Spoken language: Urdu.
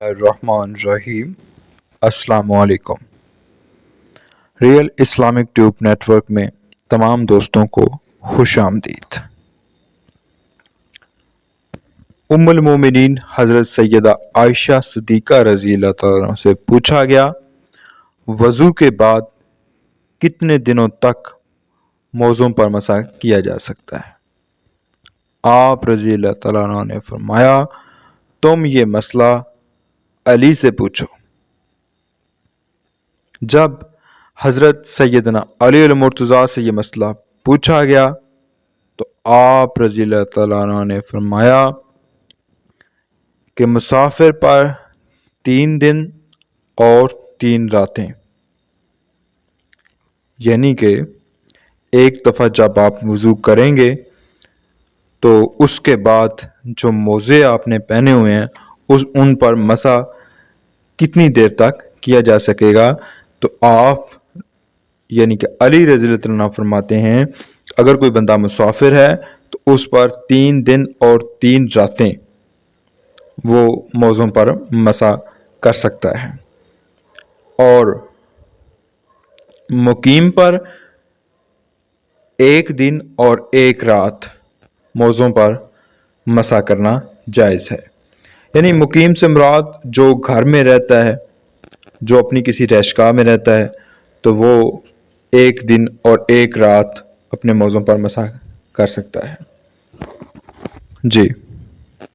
الرحمن الرحیم۔ السلام علیکم۔ Real Islamic tube network میں تمام دوستوں کو خوش آمدید۔ ام المومنین حضرت سیدہ عائشہ صدیقہ رضی اللہ تعالیٰ سے پوچھا گیا، وضو کے بعد کتنے دنوں تک موضوع پر مسا کیا جا سکتا ہے؟ آپ رضی اللہ تعالیٰ نے فرمایا، تم یہ مسئلہ علی سے پوچھو۔ جب حضرت سیدنا علی المرتضیٰ سے یہ مسئلہ پوچھا گیا تو آپ رضی اللہ تعالیٰ عنہ نے فرمایا کہ مسافر پر تین دن اور تین راتیں۔ یعنی کہ ایک دفعہ جب آپ وضو کریں گے تو اس کے بعد جو موزے آپ نے پہنے ہوئے ہیں، اس ان پر مسا کتنی دیر تک کیا جا سکے گا؟ تو آپ یعنی کہ علی رضی اللہ عنہ فرماتے ہیں، اگر کوئی بندہ مسافر ہے تو اس پر تین دن اور تین راتیں وہ موضوع پر مسا کر سکتا ہے۔ اور مقیم پر ایک دن اور ایک رات موضوع پر مسا کرنا جائز ہے۔ یعنی مقیم سے مراد جو گھر میں رہتا ہے، جو اپنی کسی رہشگاہ میں رہتا ہے، تو وہ ایک دن اور ایک رات اپنے موضوع پر مسا کر سکتا ہے۔ جی۔